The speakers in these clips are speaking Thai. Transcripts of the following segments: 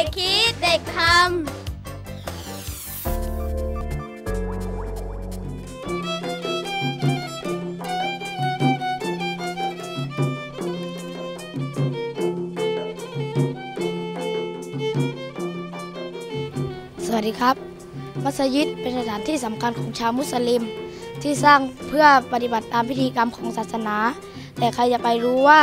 สวัสดีครับ มัสยิดเป็นสถานที่สำคัญของชาวมุสลิม ที่สร้างเพื่อปฏิบัติตามพิธีกรรมของศาสนา แต่ใครจะไปรู้ว่า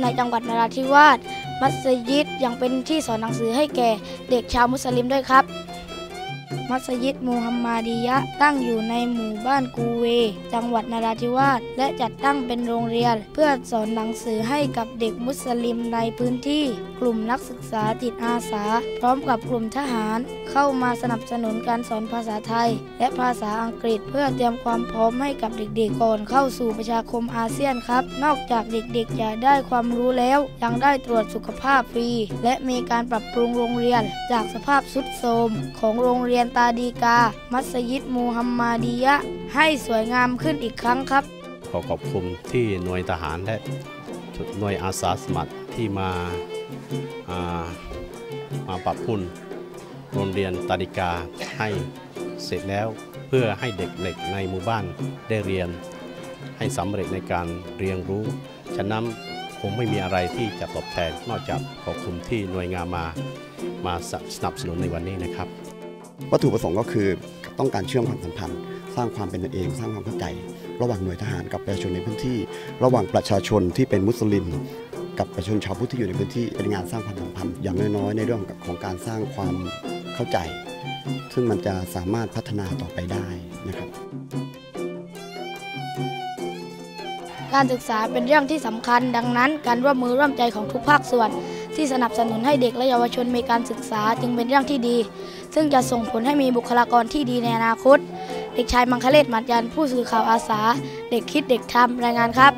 ในจังหวัดนราธิวาส มัสยิดยังเป็นที่สอนหนังสือให้แก่เด็กชาวมุสลิมด้วยครับมัสยิดมูฮัมมาดียะตั้งอยู่ในหมู่บ้านกูเว จังหวัดนราธิวาสและจัดตั้งเป็นโรงเรียน เพื่อสอนหนังสือให้กับเด็กมุสลิมในพื้นที่ กลุ่มนักศึกษาจิตอาสา พร้อมกับกลุ่มทหาร เข้ามาสนับสนุนการสอนภาษาไทย และภาษาอังกฤษเพื่อเตรียมความพร้อมให้กับเด็กๆก่อนเข้าสู่ประชาคมอาเซียนครับ นอกจากเด็กๆจะได้ความรู้แล้วยังได้ตรวจสุขภาพฟรี และมีการปรับปรุงโรงเรียน จากสภาพสุดโทรมของโรงเรียนตาดีกา มัสยิดมูฮัมมาดียะ ให้สวยงามขึ้นอีกครั้งครับ ขอขอบคุณที่หน่วยทหารและหน่วยอาสาสมัครที่มาามาปรับปรุงโรงเรียนตาดิกาให้เสร็จแล้วเพื่อให้เด็กๆในหมู่บ้านได้เรียน ให้สำเร็จในการเรียนรู้ ฉะนั้นคงไม่มีอะไรที่จะตอบแทนนอกจากขอบคุณที่หน่วยงานมามาสนับสนุนในวันนี้นะครับ วัตถุประสงค์ก็คือต้องการเชื่อมความสัมพันธ์ สร้างความเป็นกันเอง สร้างความเข้าใจ ระหว่างหน่วยทหารกับประชาชนในพื้นที่ ระหว่างประชาชนที่เป็นมุสลิม กับประชาชนชาวพุทธที่อยู่ในพื้นที่เป็นงานสร้างความสัมพันธ์ อย่างน้อยๆในเรื่องของการสร้างความเข้าใจ ซึ่งมันจะสามารถพัฒนาต่อไปได้นะครับ การศึกษาเป็นเรื่องที่สำคัญ ดังนั้น การร่วมมือร่วมใจของทุกภาคส่วน ที่สนับสนุนให้เด็กและเยาวชนมีการศึกษาจึงเป็นเรื่องที่ดี ซึ่งจะส่งผลให้มีบุคลากรที่ดีในอนาคต เด็กชายมังคเลศหมัดยันผู้สื่อข่าวอาสา เด็กคิดเด็กทำรายงานครับ